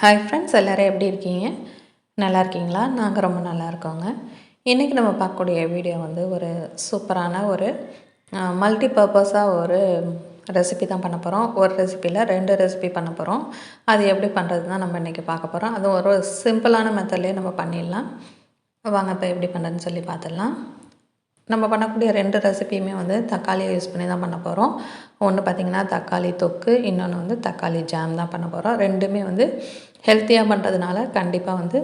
Hi friends எல்லோரும் எப்படி இருக்கீங்க? நல்லா இருக்கீங்களா? நாங்கள் ரொம்ப நல்லா இருக்கோங்க. இன்றைக்கி நம்ம பார்க்கக்கூடிய வீடியோ வந்து ஒரு சூப்பரான ஒரு மல்டி பர்பஸாக ஒரு ரெசிபி தான் பண்ண போகிறோம் ஒரு ரெசிப்பியில் ரெண்டு ரெசிபி பண்ண போகிறோம் அது எப்படி பண்ணுறது தான் நம்ம இன்றைக்கி பார்க்க போகிறோம் அதுவும் ஒரு சிம்பிளான மெத்தட்லேயே நம்ம பண்ணிடலாம். வாங்க இப்போ எப்படி பண்ணுறதுன்னு சொல்லி பார்த்துடலாம். நம்ம பண்ணக்கூடிய ரெண்டு ரெசிபியுமே வந்து தக்காளியை யூஸ் பண்ணி தான் பண்ண போகிறோம் ஒன்று பார்த்திங்கன்னா தக்காளி தொக்கு இன்னொன்று வந்து தக்காளி ஜாம் தான் பண்ண போகிறோம் ரெண்டுமே வந்து ஹெல்த்தியாக பண்ணுறதுனால கண்டிப்பாக வந்து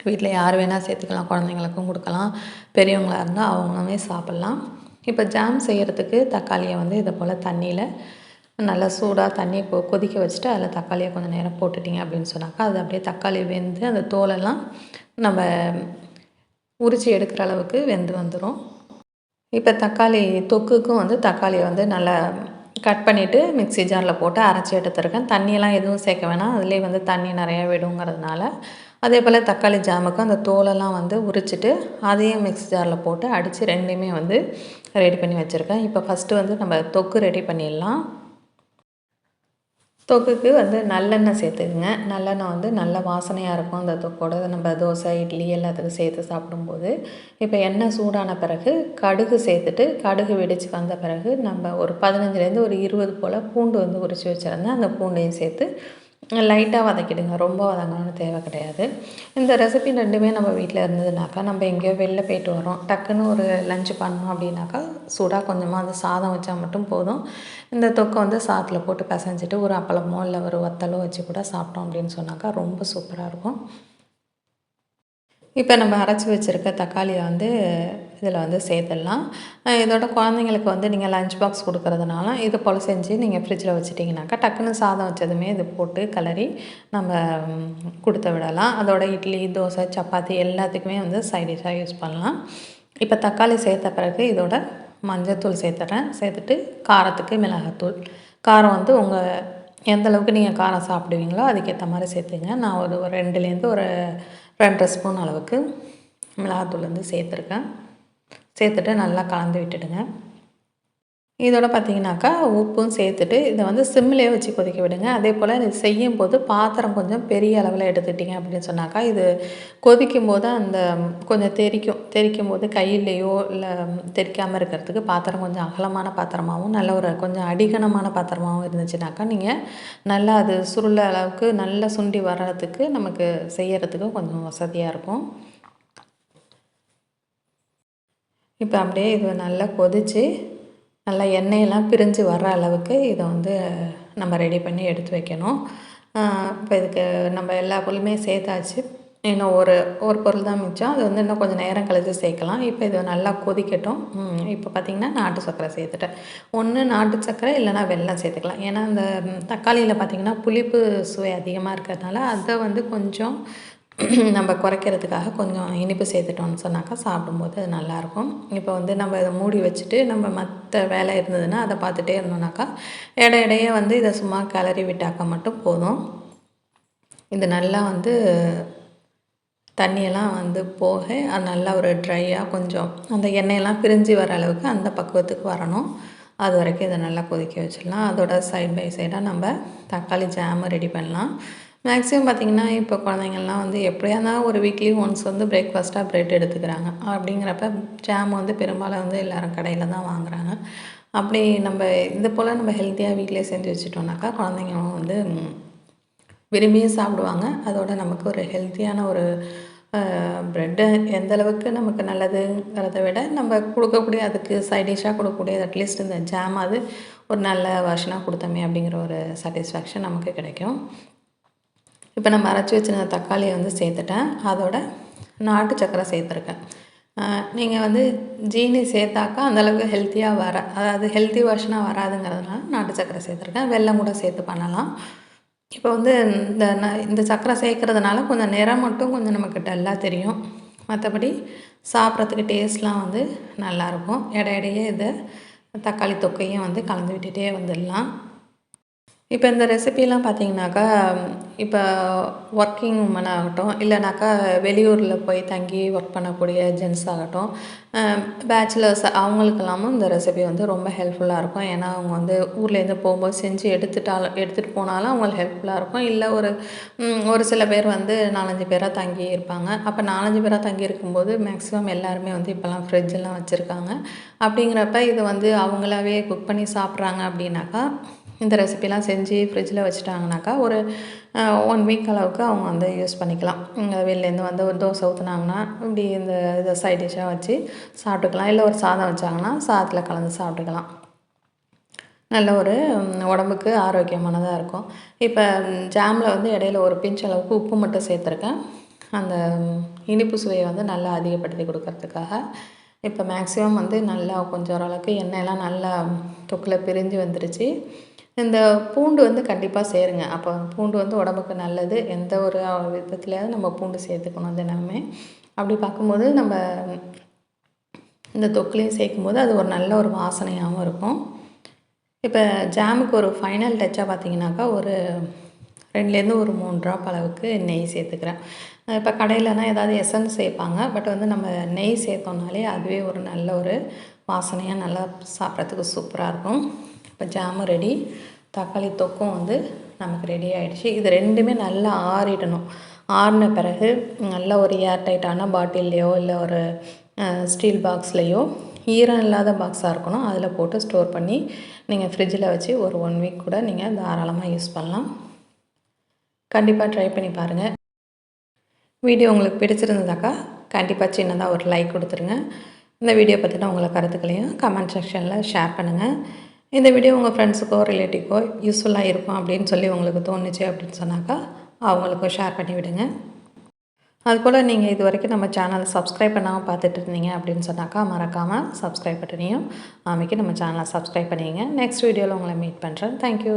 வீட்டில் யார் வேணால் சேர்த்துக்கலாம் குழந்தைங்களுக்கும் கொடுக்கலாம் பெரியவங்களாக இருந்தால் அவங்களுமே சாப்பிட்லாம். இப்போ ஜாம் செய்கிறதுக்கு தக்காளியை வந்து இதை போல் தண்ணியில் நல்லா சூடாக தண்ணி கொ கொதிக்க வச்சுட்டு அதில் தக்காளியை கொஞ்சம் நேரம் போட்டுட்டிங்க அப்படின்னு சொன்னாக்கா அது அப்படியே தக்காளி வெந்து அந்த தோலெல்லாம் நம்ம உரித்து எடுக்கிற அளவுக்கு வெந்து வந்துடும் இப்போ தக்காளி தொக்குக்கும் வந்து தக்காளியை வந்து நல்லா கட் பண்ணிவிட்டு மிக்ஸி ஜாரில் போட்டு அரைச்சி எடுத்துருக்கேன். தண்ணியெல்லாம் எதுவும் சேர்க்க வேணாம். அதுலேயே வந்து தண்ணி நிறையா விடுங்கிறதுனால. அதே போல் தக்காளி ஜாமுக்கு அந்த தோலெல்லாம் வந்து உரிச்சிட்டு அதையும் மிக்ஸி ஜாரில் போட்டு அடித்து ரெண்டையுமே வந்து ரெடி பண்ணி வச்சுருக்கேன். இப்போ ஃபஸ்ட்டு வந்து நம்ம தொக்கு ரெடி பண்ணிடலாம். தொக்குக்கு வந்து நல்லெண்ணெய் சேர்த்துக்குங்க. நல்லெண்ணெய் வந்து நல்ல வாசனையாக இருக்கும் அந்த தொக்கோட. நம்ம தோசை இட்லி எல்லாத்துக்கும் சேர்த்து சாப்பிடும்போது இப்போ எண்ணெய் சூடான பிறகு கடுகு சேர்த்துட்டு கடுகு வெடித்து வந்த பிறகு நம்ம ஒரு பதினஞ்சுலேருந்து ஒரு இருபது போல் பூண்டு வந்து உரித்து வச்சுருந்தேன். அந்த பூண்டையும் சேர்த்து லைட்டாக வதக்கிடுங்க. ரொம்ப வதங்கணும்னு தேவை கிடையாது. இந்த ரெசிபி ரெண்டுமே நம்ம வீட்டில் இருந்ததுனாக்கா நம்ம எங்கேயோ வெளில போயிட்டு வரோம் டக்குன்னு ஒரு லஞ்சு பண்ணோம் அப்படின்னாக்கா சூடாக கொஞ்சமாக அந்த சாதம் வச்சா மட்டும் போதும். இந்த தொக்கை வந்து சாதத்தில் போட்டு பிசைஞ்சிட்டு ஒரு அப்பளமோ இல்லை ஒரு வத்தலோ வச்சு கூட சாப்பிட்டோம் அப்படின்னு சொன்னாக்கா ரொம்ப சூப்பராக இருக்கும். இப்போ நம்ம அரைச்சி வச்சுருக்க தக்காளியை வந்து இதில் வந்து சேர்த்துடலாம். இதோட குழந்தைங்களுக்கு வந்து நீங்கள் லஞ்ச் பாக்ஸ் கொடுக்குறதுனால இது போல் செஞ்சு நீங்கள் ஃப்ரிட்ஜில் வச்சுட்டிங்கனாக்கா டக்குன்னு சாதம் வச்சதுமே இது போட்டு கலரி நம்ம கொடுத்து விடலாம். அதோட இட்லி தோசை சப்பாத்தி எல்லாத்துக்குமே வந்து சைடிஷாக யூஸ் பண்ணலாம். இப்போ தக்காளி சேர்த்த பிறகு இதோட மஞ்சத்தூள் சேர்த்துறேன். சேர்த்துட்டு காரத்துக்கு மிளகாத்தூள். காரம் வந்து உங்கள் எந்த அளவுக்கு நீங்கள் காரம் சாப்பிடுவீங்களோ அதுக்கேற்ற மாதிரி சேர்த்துங்க. நான் ஒரு ரெண்டுலேருந்து ஒரு ரெண்டரை ஸ்பூன் அளவுக்கு மிளகாத்தூள் வந்து சேர்த்துருக்கேன். சேர்த்துட்டு நல்லா கலந்து விட்டுடுங்க. இதோட பார்த்தீங்கன்னாக்கா உப்பும் சேர்த்துட்டு இதை வந்து சிம்மிலே வச்சு கொதிக்க விடுங்க. அதே போல் இது செய்யும் போது பாத்திரம் கொஞ்சம் பெரிய அளவில் எடுத்துட்டிங்க அப்படின்னு சொன்னாக்கா இது கொதிக்கும் போது அந்த கொஞ்சம் தெரிக்கும் தெரிக்கும் போது கையிலையோ இல்லை தெரிக்காமல் இருக்கிறதுக்கு பாத்திரம் கொஞ்சம் அகலமான பாத்திரமாகவும் நல்ல ஒரு கொஞ்சம் அடிகனமான பாத்திரமாகவும் இருந்துச்சுனாக்கா நீங்கள் நல்லா அது சுருள அளவுக்கு நல்லா சுண்டி வர்றதுக்கு நமக்கு செய்யறதுக்கு கொஞ்சம் வசதியாக இருக்கும். இப்போ அப்படியே இது நல்லா கொதித்து நல்லா எண்ணெயெல்லாம் பிரிஞ்சு வர்ற அளவுக்கு இதை வந்து நம்ம ரெடி பண்ணி எடுத்து வைக்கணும். இப்போ இதுக்கு நம்ம எல்லா பொருளுமே சேர்த்தாச்சு. இன்னும் ஒரு ஒரு பொருள் தான் மிச்சம். அது வந்து இன்னும் கொஞ்சம் நேரம் கழித்து சேர்க்கலாம். இப்போ இது நல்லா கொதிக்கட்டும். இப்போ பார்த்திங்கன்னா நாட்டு சர்க்கரை சேர்த்துட்டேன். ஒன்று நாட்டு சர்க்கரை இல்லைனா வெள்ளம் சேர்த்துக்கலாம். ஏன்னா அந்த தக்காளியில் பார்த்திங்கன்னா புளிப்பு சுவை அதிகமாக இருக்கிறதுனால அதை வந்து கொஞ்சம் நம்ம குறைக்கிறதுக்காக கொஞ்சம் இனிப்பு சேர்த்துட்டோம்னு சொன்னாக்கா சாப்பிடும்போது அது நல்லாயிருக்கும். இப்போ வந்து நம்ம இதை மூடி வச்சுட்டு நம்ம மற்ற வேலை இருந்ததுன்னா அதை பார்த்துட்டே இருந்தோம்னாக்கா இடையே வந்து இதை சும்மா கிளறி விட்டாக்கா மட்டும் போதும். இது நல்லா வந்து தண்ணியெல்லாம் வந்து போக அது நல்லா ஒரு ட்ரையாக கொஞ்சம் அந்த எண்ணெயெல்லாம் பிரிஞ்சு வர அளவுக்கு அந்த பக்குவத்துக்கு வரணும். அது வரைக்கும் இதை நல்லா கொதிக்க வச்சிடலாம். அதோட சைட் பை சைடாக நம்ம தக்காளி ஜாமு ரெடி பண்ணலாம். மேக்ஸிமம் பார்த்திங்கன்னா இப்போ குழந்தைங்கள்லாம் வந்து எப்படியா இருந்தாலும் ஒரு வீக்லி ஒன்ஸ் வந்து பிரேக்ஃபாஸ்ட்டாக ப்ரெட் எடுத்துக்கிறாங்க. அப்படிங்கிறப்ப ஜாம் வந்து பெரும்பாலும் வந்து எல்லோரும் கடையில் தான் வாங்குகிறாங்க அப்படி நம்ம இது போல் நம்ம ஹெல்த்தியாக வீட்டிலே செஞ்சு வச்சுட்டோம்னாக்கா குழந்தைங்களும் வந்து விரும்பியும் சாப்பிடுவாங்க. அதோட நமக்கு ஒரு ஹெல்த்தியான ஒரு ப்ரெட்டு எந்த அளவுக்கு நமக்கு நல்லதுங்கிறத விட நம்ம கொடுக்கக்கூடிய அதுக்கு சைடிஷாக கொடுக்கக்கூடிய அட்லீஸ்ட் இந்த ஜாம் அது ஒரு நல்ல வருஷனாக கொடுத்தோமே அப்படிங்கிற ஒரு சாட்டிஸ்ஃபேக்ஷன் நமக்கு கிடைக்கும். இப்போ நம்ம அரைச்சி வச்சுருந்த தக்காளியை வந்து சேர்த்துட்டேன். அதோட நாட்டு சக்கரை சேர்த்துருக்கேன். நீங்கள் வந்து ஜீனி சேர்த்தாக்கா அந்தளவுக்கு ஹெல்த்தியாக வர அதாவது ஹெல்த்தி வருஷனாக வராதுங்கிறதுனால நாட்டு சக்கரை சேர்த்துருக்கேன். வெள்ளம் கூட சேர்த்து பண்ணலாம். இப்போ வந்து இந்த இந்த சக்கரை சேர்க்குறதுனால கொஞ்சம் நிறம் மட்டும் கொஞ்சம் நமக்கு டல்லாக தெரியும். மற்றபடி சாப்பிட்றதுக்கு டேஸ்ட்லாம் வந்து நல்லாயிருக்கும் இடையிடையே இதை தக்காளி தொக்கையும் வந்து கலந்து விட்டுகிட்டே வந்துடலாம். இப்போ இந்த ரெசிபிலாம் பார்த்தீங்கன்னாக்கா இப்போ ஒர்க்கிங் உமன் ஆகட்டும் இல்லைனாக்கா வெளியூரில் போய் தங்கி ஒர்க் பண்ணக்கூடிய ஜென்ஸ் ஆகட்டும் பேச்சுலர்ஸ் அவங்களுக்கெல்லாமும் இந்த ரெசிபி வந்து ரொம்ப ஹெல்ப்ஃபுல்லாக இருக்கும். ஏன்னா அவங்க வந்து ஊர்லேருந்து போகும்போது செஞ்சு எடுத்துட்டாலும் எடுத்துகிட்டு போனாலும் அவங்களுக்கு ஹெல்ப்ஃபுல்லாக இருக்கும். இல்லை ஒரு ஒரு சில பேர் வந்து நாலஞ்சு பேராக தங்கி இருப்பாங்க. அப்போ நாலஞ்சு பேராக தங்கி இருக்கும்போது மேக்ஸிமம் எல்லாருமே வந்து இப்போல்லாம் ஃப்ரிட்ஜெல்லாம் வச்சுருக்காங்க. அப்படிங்கிறப்ப இது வந்து அவங்களாவே குக் பண்ணி சாப்பிட்றாங்க அப்படின்னாக்கா இந்த ரெசிபிலாம் செஞ்சு ஃப்ரிட்ஜில் வச்சுட்டாங்கனாக்கா ஒரு ஒன் வீக் அளவுக்கு அவங்க வந்து யூஸ் பண்ணிக்கலாம். இங்கே வெளிலேருந்து வந்து ஒரு தோசை ஊற்றுனாங்கன்னா இப்படி இந்த இதை சைட் டிஷ்ஷாக வச்சு சாப்பிட்டுக்கலாம். இல்லை ஒரு சாதம் வச்சாங்கன்னா சாதத்தில் கலந்து சாப்பிட்டுக்கலாம். நல்ல ஒரு உடம்புக்கு ஆரோக்கியமானதாக இருக்கும். இப்போ ஜாமில் வந்து இடையில ஒரு பிஞ்ச் அளவுக்கு உப்பு மட்டும் சேர்த்துருக்கேன். அந்த இனிப்பு சுவையை வந்து நல்லா அதிகப்படுத்தி கொடுக்கறதுக்காக. இப்போ மேக்ஸிமம் வந்து நல்லா கொஞ்சம் ஓரளவுக்கு எண்ணெயெல்லாம் நல்லா தொக்கில் பிரிஞ்சு வந்துருச்சு. இந்த பூண்டு வந்து கண்டிப்பாக சேருங்க. அப்போ பூண்டு வந்து உடம்புக்கு நல்லது. எந்த ஒரு விதத்துலையாவது நம்ம பூண்டு சேர்த்துக்கணும் தினமுமே. அப்படி பார்க்கும்போது நம்ம இந்த தொக்குலையும் சேர்க்கும்போது அது ஒரு நல்ல ஒரு வாசனையாகவும் இருக்கும். இப்போ ஜாமுக்கு ஒரு ஃபைனல் டச்சாக பார்த்தீங்கன்னாக்கா ஒரு ரெண்டுலேருந்து ஒரு மூணு ட்ராப் அளவுக்கு நெய் சேர்த்துக்கிறேன். இப்போ கடையிலனா ஏதாவது எசன்ஸ் சேர்ப்பாங்க. பட் வந்து நம்ம நெய் சேர்த்தோம்னாலே அதுவே ஒரு நல்ல ஒரு வாசனையாக நல்லா சாப்பிட்றதுக்கு சூப்பராக இருக்கும். இப்போ ஜாமும் ரெடி. தக்காளி தொக்கும் வந்து நமக்கு ரெடி ஆகிடுச்சு இது ரெண்டுமே நல்லா ஆறிடணும். ஆறின பிறகு நல்ல ஒரு ஏர் டைட்டான பாட்டில்லையோ இல்லை ஒரு ஸ்டீல் பாக்ஸ்லேயோ ஈரம் இல்லாத பாக்ஸாக இருக்கணும். அதில் போட்டு ஸ்டோர் பண்ணி நீங்கள் ஃப்ரிட்ஜில் வச்சு ஒரு ஒன் வீக் கூட நீங்கள் தாராளமாக யூஸ் பண்ணலாம். கண்டிப்பாக ட்ரை பண்ணி பாருங்கள் வீடியோ உங்களுக்கு பிடிச்சிருந்ததாக்கா கண்டிப்பாக சின்னதாக ஒரு லைக் கொடுத்துருங்க. இந்த வீடியோ பற்றின உங்களை கருத்துக்களையும் கமெண்ட் செக்ஷனில் ஷேர் பண்ணுங்கள் இந்த வீடியோ உங்கள் ஃப்ரெண்ட்ஸுக்கோ ரிலேட்டிவ்க்கோ யூஸ்ஃபுல்லாக இருக்கும் அப்படின்னு சொல்லி உங்களுக்கு தோணுச்சு அப்படின்னு சொன்னாக்கா அவங்களுக்கும் ஷேர் பண்ணி விடுங்க. அதுபோல் நீங்கள் இது வரைக்கும் நம்ம சேனலை சப்ஸ்கிரைப் பண்ணாமல் பார்த்துட்டு இருந்தீங்க அப்படின்னு சொன்னாக்கா மறக்காமல் சப்ஸ்கிரைப் பட்டனையும் அமைக்கி நம்ம சேனலை சப்ஸ்கிரைப் பண்ணிங்க நெக்ஸ்ட் வீடியோவில் உங்களை மீட் பண்ணுறேன் தேங்க்யூ